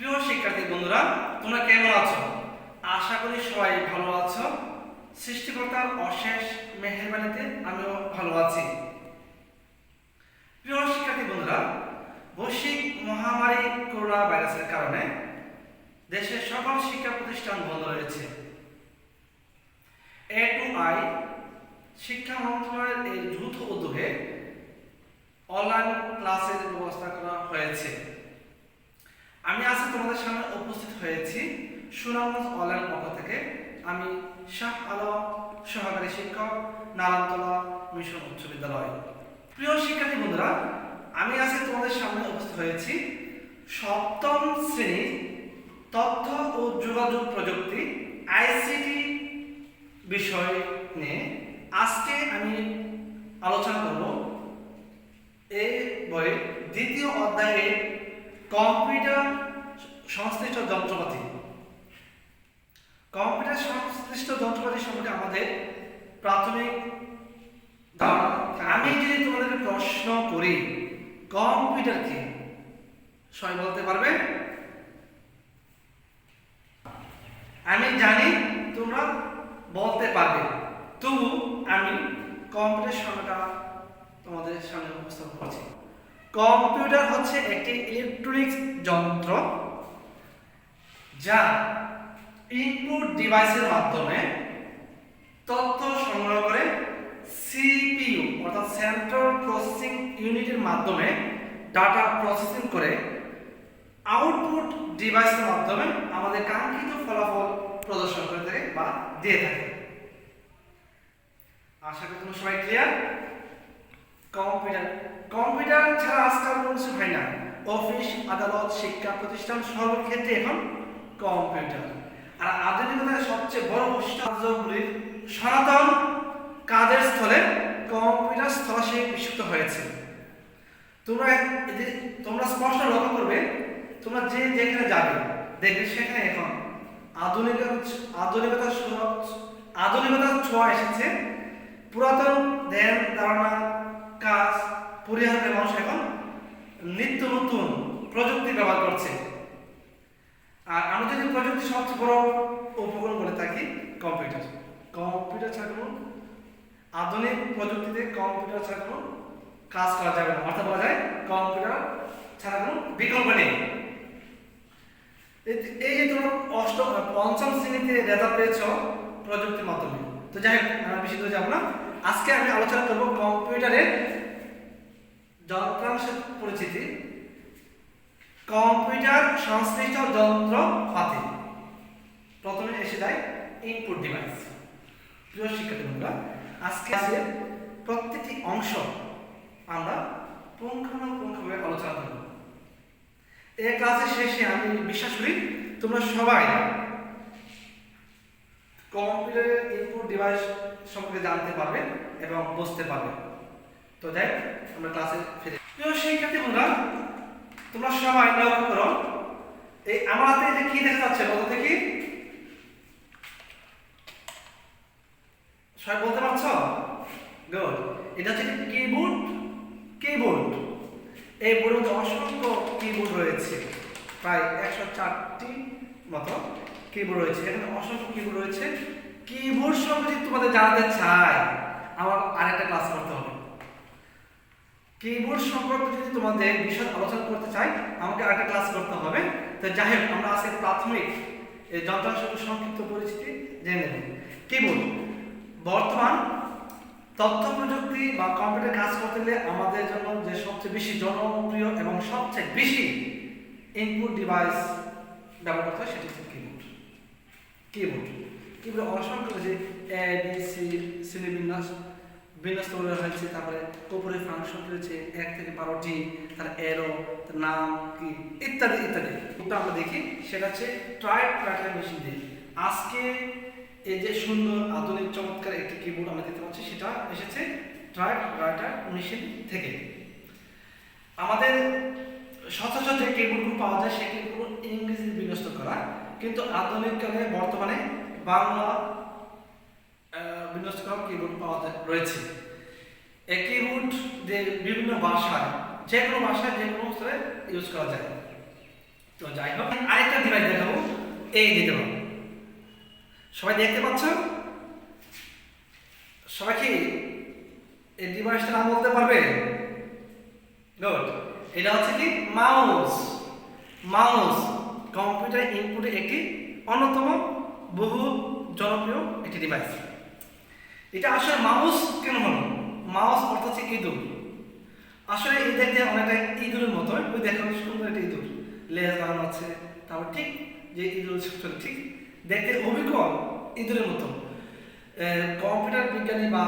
প্রিয় শিক্ষার্থী বন্ধুরা, তোমরা কেমন আছো? আশা করি সবাই ভালো আছো। সৃষ্টিকর্তার অশেষ মেহেরবানিতে আমিও ভালো আছি। প্রিয় শিক্ষার্থী বন্ধুরা, বৈশ্বিক মহামারী করোনা ভাইরাসের কারণে দেশের সকল শিক্ষা প্রতিষ্ঠান বন্ধ রয়েছে। এ টু আই, শিক্ষা মন্ত্রণালয়ের এই দ্রুত উদ্যোগে অনলাইন ক্লাসের ব্যবস্থা করা হয়েছে। আমি আজকে তোমাদের সামনে উপস্থিত হয়েছি সুনামগঞ্জ অনলাইন পক্ষ থেকে। আমি শাহ আলম সহকারী শিক্ষক, নারায়ণতলা মিশন উচ্চ বিদ্যালয়। প্রিয় শিক্ষার্থী বন্ধুরা, আমি আজকে তোমাদের সামনে উপস্থিত হয়েছি সপ্তম শ্রেণির তথ্য ও যোগাযোগ প্রযুক্তি আইসিটি বিষয় নিয়ে। আজকে আমি আলোচনা করব এই বইয়ের দ্বিতীয় অধ্যায়ে কম্পিউটার সংশ্লিষ্ট যন্ত্রপাতি। কম্পিউটার সংশ্লিষ্ট যন্ত্রপাতি সম্পর্কে আমাদের প্রাথমিক ধারণা। আমি যদি তোমাদের প্রশ্ন করি, কম্পিউটার কি? সবাই বলতে পারবে? আমি জানি তোমরা বলতে পারবে। তবু আমি কম্পিউটার সময়টা তোমাদের সামনে উপস্থাপন করছি। কম্পিউটার হচ্ছে একটি ইলেকট্রনিক্স যন্ত্র যা ইনপুট ডিভাইসের মাধ্যমে তথ্য সংগ্রহ করে সিপিইউ অর্থাৎ সেন্ট্রাল প্রসেসিং ইউনিটের মাধ্যমে ডাটা প্রসেসিং করে আউটপুট ডিভাইসের মাধ্যমে আমাদের কাঙ্ক্ষিত ফলাফল প্রদর্শন করে থাকে বা দিয়ে থাকে। আশা করি তোমরা সবাই ক্লিয়ার কম্পিউটার কম্পিউটার ছাড়া আজকাল কোনো কিছু হয় না। অফিস, আদালত, শিক্ষা প্রতিষ্ঠান সব ক্ষেত্রে এখন কম্পিউটার। আর আধুনিকতার সবচেয়ে বড় বৈশিষ্ট্যগুলির সনাতন কাজের স্থলে কম্পিউটার স্থলাশে বিশুদ্ধ হয়েছে। তোমরা তোমরা স্পষ্ট লক্ষ্য করবে, তোমরা যে যেখানে যাবে, দেখবে সেখানে এখন আধুনিক আধুনিকতার আধুনিকতার ছোঁয়া এসেছে। পুরাতন ধ্যান, ধারণা কাজ পরিহারের মানুষ এখন নিত্য নতুন প্রযুক্তি ব্যবহার করছে। আর আমরা যদি প্রযুক্তি সবচেয়ে বড় উপকরণ বলে থাকি, কম্পিউটার। কম্পিউটার ছাড়া কোনো আধুনিক প্রযুক্তিতে কম্পিউটার ছাড়া কাজ করা যাবে না। অর্থাৎ বলা যায় কম্পিউটার ছাড়া কোনো বিকল্প নেই। এই যে- তোমরা অষ্টম, পঞ্চম শ্রেণীতে রেজাল্ট পেয়েছ প্রযুক্তির মাধ্যমে। তো যাই হোক বেশি দূরে যাব না। আজকে আমি আলোচনা করব কম্পিউটারের যন্ত্রাংশের পরিচিতি। কম্পিউটার সংশ্লিষ্ট যন্ত্রপাতি প্রথমে এসে যায় ইনপুট ডিভাইস প্রিয় শিক্ষার্থীবন্ধুরা আজকে আছে প্রত্যেকটি অংশ আমরা পুঙ্খানুপুঙ্খভাবে আলোচনা করব। এই ক্লাসের শেষে আমি বিশ্বাস করি তোমরা সবাই কম্পিউটারের ইনপুট ডিভাইস সম্পর্কে জানতে পারবে এবং বুঝতে পারবে। তো যাই, আমরা ক্লাসে ফিরে প্রিয় শিক্ষার্থী বন্ধুরা, তোমরা সবাই লক্ষ্য করো, এই আমার হাতে যে কি দেখা যাচ্ছে বলতে দেখি। সবাই বলতে পারছ? গুড এটা হচ্ছে কিবোর্ড কিবোর্ড এই বোর্ডের মধ্যে অসংখ্য কিবোর্ড রয়েছে, প্রায় একশো চারটি মতো। কিবোর্ড রয়েছে। এখানে অসংখ্য কিবোর্ড রয়েছে। কিবোর্ড সম্পর্কে তোমাদের জানাতে চাই, আমার আরেকটা ক্লাস করতে হবে। কিবোর্ড সম্পর্কে যদি তোমাদের বিষয় আলোচনা করতে চাই, আমাকে আরেকটা ক্লাস করতে হবে। তো যাই হোক, আমরা আজকে প্রাথমিক যন্ত্রাংশ সংক্ষিপ্ত পরিচিতি জেনে নেব। কিবোর্ড। বর্তমান তথ্য প্রযুক্তি বা কম্পিউটার কাজ করতে গেলে আমাদের জন্য যে সবচেয়ে বেশি জনপ্রিয় এবং সবচেয়ে বেশি ইনপুট ডিভাইস ব্যবহার করতে হয় সেটি কিবোর্ড কিবোর্ড অসংখ্য যে এ বি সি শ্রেণি বিন্যাস বিন্যস্ত করে হয়েছে, তারপরে উপরে ফাংশন রয়েছে এক থেকে বারোটি তার এরো তার নাম, কি, ইত্যাদি ইত্যাদি। ওটা আমরা দেখি, সেটা হচ্ছে ট্রাইপ রাইটার মেশিন দিয়ে আজকে এই যে সুন্দর আধুনিক চমৎকার একটি কিবোর্ড আমরা দেখতে পাচ্ছি, সেটা এসেছে ট্রাইপ রাইটার মেশিন থেকে। আমাদের সচরাচর যে কিবোর্ডগুলো পাওয়া যায়, সেই কিবোর্ড ইংরেজি বিন্যস্ত করা। কিন্তু আধুনিককালে বর্তমানে বাংলা আহ, বিন্যস্ত করা কিবোর্ড পাওয়া রয়েছে। একই রুট যে বিভিন্ন ভাষায় যে কোনো ভাষায় যে কোনো স্তরে ইউজ করা যায়। তো যাই হোক আরেকটা ডিভাইস দেখাবো এই দিতে পারো সবাই দেখতে পাচ্ছ? সবাই কি এই ডিভাইসটার নাম বলতে পারবে? গুড এটা হচ্ছে কি? মাউস মাউস কম্পিউটার ইনপুটের একটি অন্যতম বহু জনপ্রিয় একটি ডিভাইস এটা আসলে মাউস কেন হলো? মাউস অর্থ হচ্ছে ইঁদুর। আসলে এই দেখতে অনেকটা ইঁদুরের মতো ওই দেখো সুন্দর একটা ইঁদুর। লেজ লাগানো আছে, তারপর ঠিক যে ইঁদুর ঠিক দেখতে অবিকল ইঁদুরের মতো। কম্পিউটার বিজ্ঞানী বা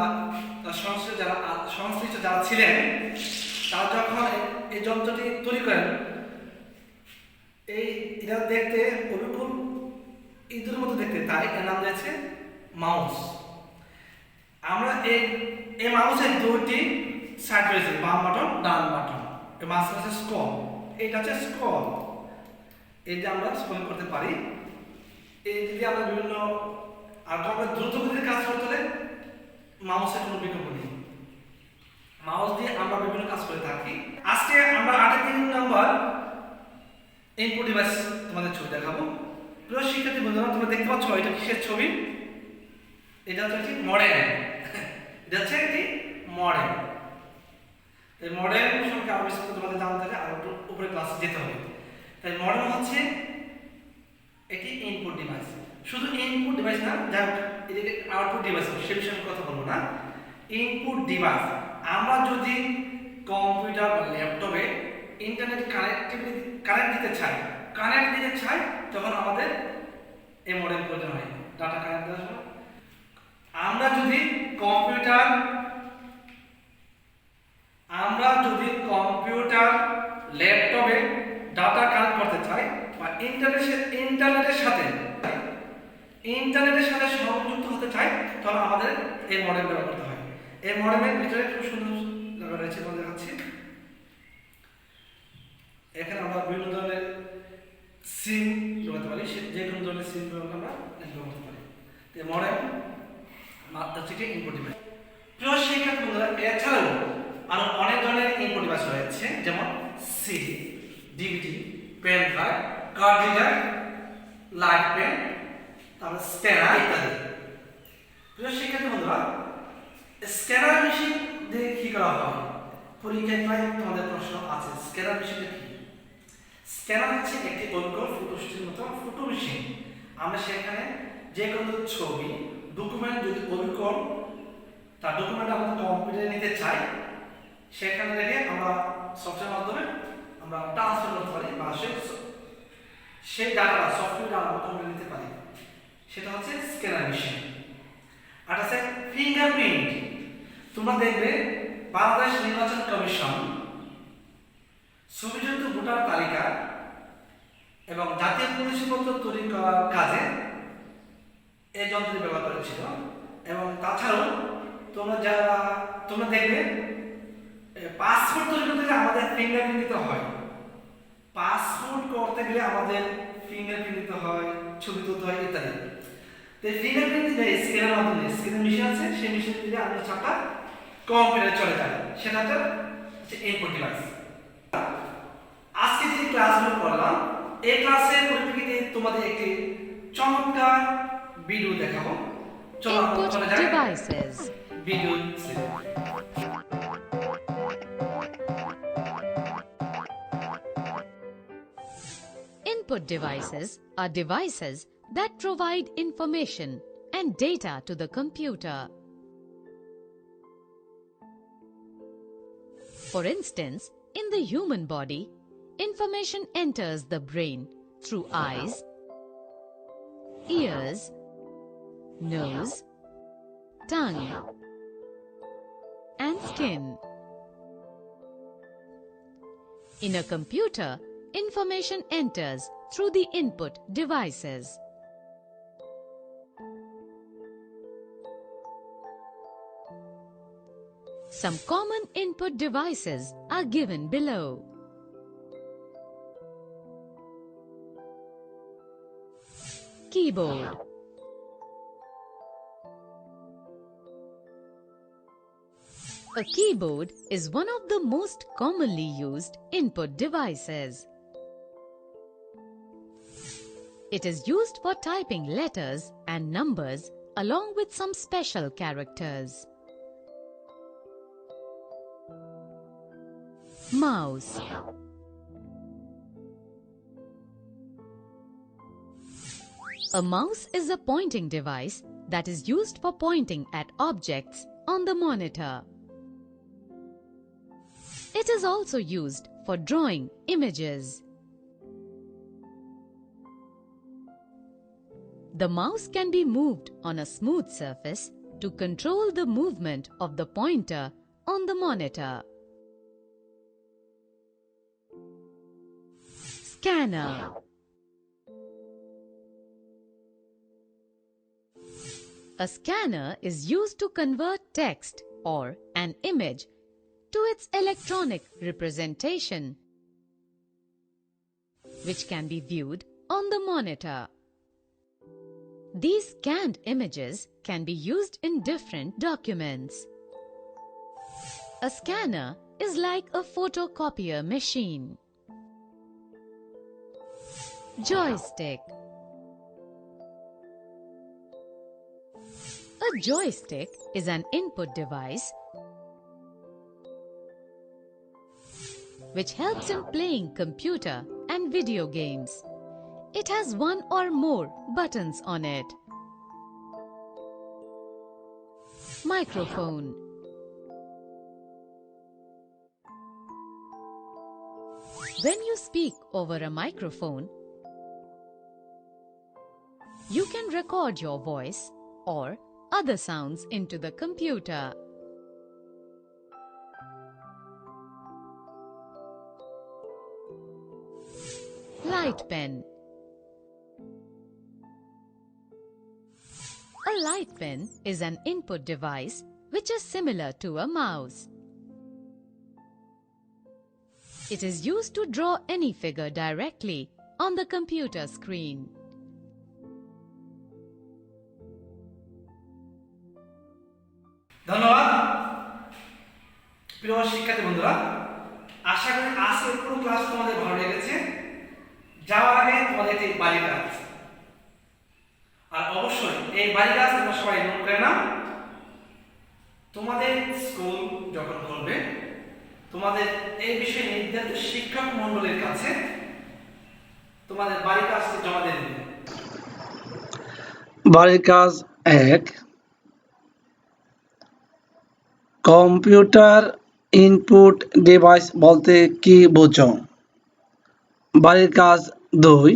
সংশ্লিষ্ট যারা সংশ্লিষ্ট যারা ছিলেন, তারা যখন এই যন্ত্রটি তৈরি করেন এই এটা দেখতে অবিকল ইঁদুরের মতো দেখতে তাই এর নাম দিয়েছে মাউস। আমরা এই এই মাউসের দুটি সাইড রয়েছে, বাম বাটন ডান বাটন এই মাঝখানে হচ্ছে স্কল এইটা হচ্ছে স্কল এই যে আমরা স্কল করতে পারি। এই যদি আমরা বিভিন্ন, আর আমরা দ্রুত গতিতে কাজ করতে হলে মাউসের কোনো বিকল্প নেই। মাউস দিয়ে আমরা বিভিন্ন কাজ করে থাকি। আজকে আমরা আটের তিন নম্বর ইনপুট ডিভাইস তোমাদের ছবি দেখাবো। প্রিয় শিক্ষার্থী বন্ধুরা, তোমরা দেখতে পাচ্ছ এটা কিসের ছবি? এটা হচ্ছে মডেল এটা হচ্ছে একটি মডেল এই মডেল সম্পর্কে আরও বিস্তারিত তোমাদের জানতে হলে আরও উপরে ক্লাসে যেতে হবে। তাই মডেল হচ্ছে একটি ইনপুট ডিভাইস শুধু ইনপুট ডিভাইস না যা এদিকে আউটপুট ডিভাইস সে বিষয়ে কথা বলব না। ইনপুট ডিভাইস আমরা যদি কম্পিউটার বা ল্যাপটপে ইন্টারনেট কানেক্টিভিটি কানেক্ট দিতে চাই। কানেক্ট দিতে চাই, তখন আমাদের এই মডেল প্রয়োজন হয়। ডাটা কানেক্ট দেওয়ার আমরা যদি কম্পিউটার আমরা যদি কম্পিউটার ল্যাপটপে ডাটা কানেক্ট করতে চাই, বা ইন্টারনেটের ইন্টারনেটের সাথে ইন্টারনেটের সাথে সংযুক্ত হতে চাই, তাহলে আমাদের এই মডেল ব্যবহার করতে হয়। এই মডেলের ভিতরে খুব সুন্দর রয়েছে বলে দেখাচ্ছি। এখানে আমরা বিভিন্ন ধরনের সিম ব্যবহার পারি। সে যে কোনো ধরনের সিম আমরা করতে পারি। তো মডেল মাত্রা থেকে ইনপুট ডিভাইস প্রিয় শিক্ষার্থী বন্ধুরা, এছাড়াও আরও অনেক ধরনের ইনপুট ডিভাইস রয়েছে, যেমন CD DVD pen drive card reader light pen তারপর স্ক্যানার ইত্যাদি। প্রিয় শিক্ষার্থী বন্ধুরা স্ক্যানার মেশিন দিয়ে কী করা হয়? পরীক্ষায় প্রায় তোমাদের প্রশ্ন আছে স্ক্যানার মেশিনটা কি? স্ক্যানার হচ্ছে একটি অভিজ্ঞ ফটোস্টির মতো ফটো মেশিন আমরা সেখানে যে কোনো ছবি ডকুমেন্ট যদি অভিজ্ঞ তার ডকুমেন্ট আমাদের কম্পিউটারে নিতে চাই। সেখানে রেখে আমরা সফটওয়্যার মাধ্যমে আমরা ট্রান্সফার করতে পারি বা সেই সেই ডাটা সফটওয়্যার আমরা কম্পিউটারে নিতে পারি। সেটা হচ্ছে স্ক্যানার মেশিন আর আছে ফিঙ্গারপ্রিন্ট তোমরা দেখবে বাংলাদেশ নির্বাচন ভোটার তালিকা এবং জাতীয় পরিচয়পত্র তৈরি করার কাজে এই যন্ত্রটি ব্যবহার করেছিল এবং তাছাড়াও তোমরা যারা, তোমরা দেখবে পাসপোর্ট তৈরি করতে গেলে আমাদের ফিঙ্গারপ্রিন্ট দিতে হয়। পাসপোর্ট করতে গেলে আমাদের ফিঙ্গারপ্রিন্ট দিতে হয়, ছবি তুলতে হয়, ইত্যাদি। তো ফিঙ্গারপ্রিন্ট দিলে স্ক্যানের মাধ্যমে স্ক্যানের মেশিন আছে, সেই মেশিন দিলে আমাদের ছাপটা কম্পিউটারে চলে যায়। সেটা হচ্ছে ইনপুট ডিভাইস আজকে যে ক্লাসগুলো করলাম এই ক্লাসের পরিপ্রেক্ষিতে তোমাদের একটি চমৎকার ভিডিও দেখাবো চলো আমরা Input চলে যাই devices. Video slip Input devices are devices that provide information and data to the computer. For instance, in the human body, information enters the brain through eyes, ears, nose, tongue, and skin. In a computer, information enters through the input devices. Some common input devices are given below. Keyboard A keyboard is one of the most commonly used input devices. It is used for typing letters and numbers along with some special characters. Mouse A mouse is a pointing device that is used for pointing at objects on the monitor. It is also used for drawing images. The mouse can be moved on a smooth surface to control the movement of the pointer on the monitor. Scanner A scanner is used to convert text or an image to its electronic representation, which can be viewed on the monitor. These scanned images can be used in different documents. A scanner is like a photocopier machine. Joystick A joystick is an input device which helps in playing computer and video games. It has one or more buttons on it. Microphone When you speak over a microphone, you can record your voice or other sounds into the computer. Light pen. A light pen is an input device which is similar to a mouse. It is used to draw any figure directly on the computer screen. ধন্যবাদ। প্রিয় শিক্ষার্থী বন্ধুরা, আশা করি আজকের পুরো class তোমাদের ভালো লেগেছে। যাওয়ার আগে তোমাদের একটি বাড়ি কাজ আর অবশ্যই এই বাড়ি কাজ তোমরা সবাই নোট করে নাও। তোমাদের স্কুল যখন খুলবে তোমাদের এই বিষয়ে নির্ধারিত শিক্ষক মণ্ডলীর কাছে তোমাদের বাড়ি কাজটি জমা দিয়ে দেবে। বাড়ির কাজ এক কম্পিউটার ইনপুট ডিভাইস বলতে কি বোঝো? বাড়ির কাজ দুই।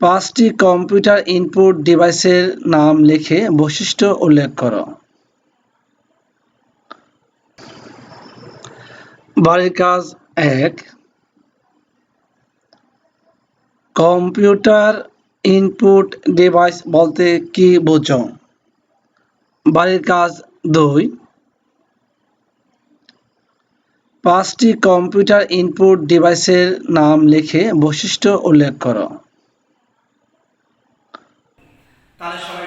পাঁচটি কম্পিউটার ইনপুট ডিভাইসের নাম লিখে বৈশিষ্ট্য উল্লেখ করো। বাড়ির কাজ এক। কম্পিউটার ইনপুট ডিভাইস বলতে কি বোঝো? বাড়ির কাজ দুই। পাঁচটি কম্পিউটার ইনপুট ডিভাইসের নাম লিখে বৈশিষ্ট্য উল্লেখ করো। তাহলে সবাই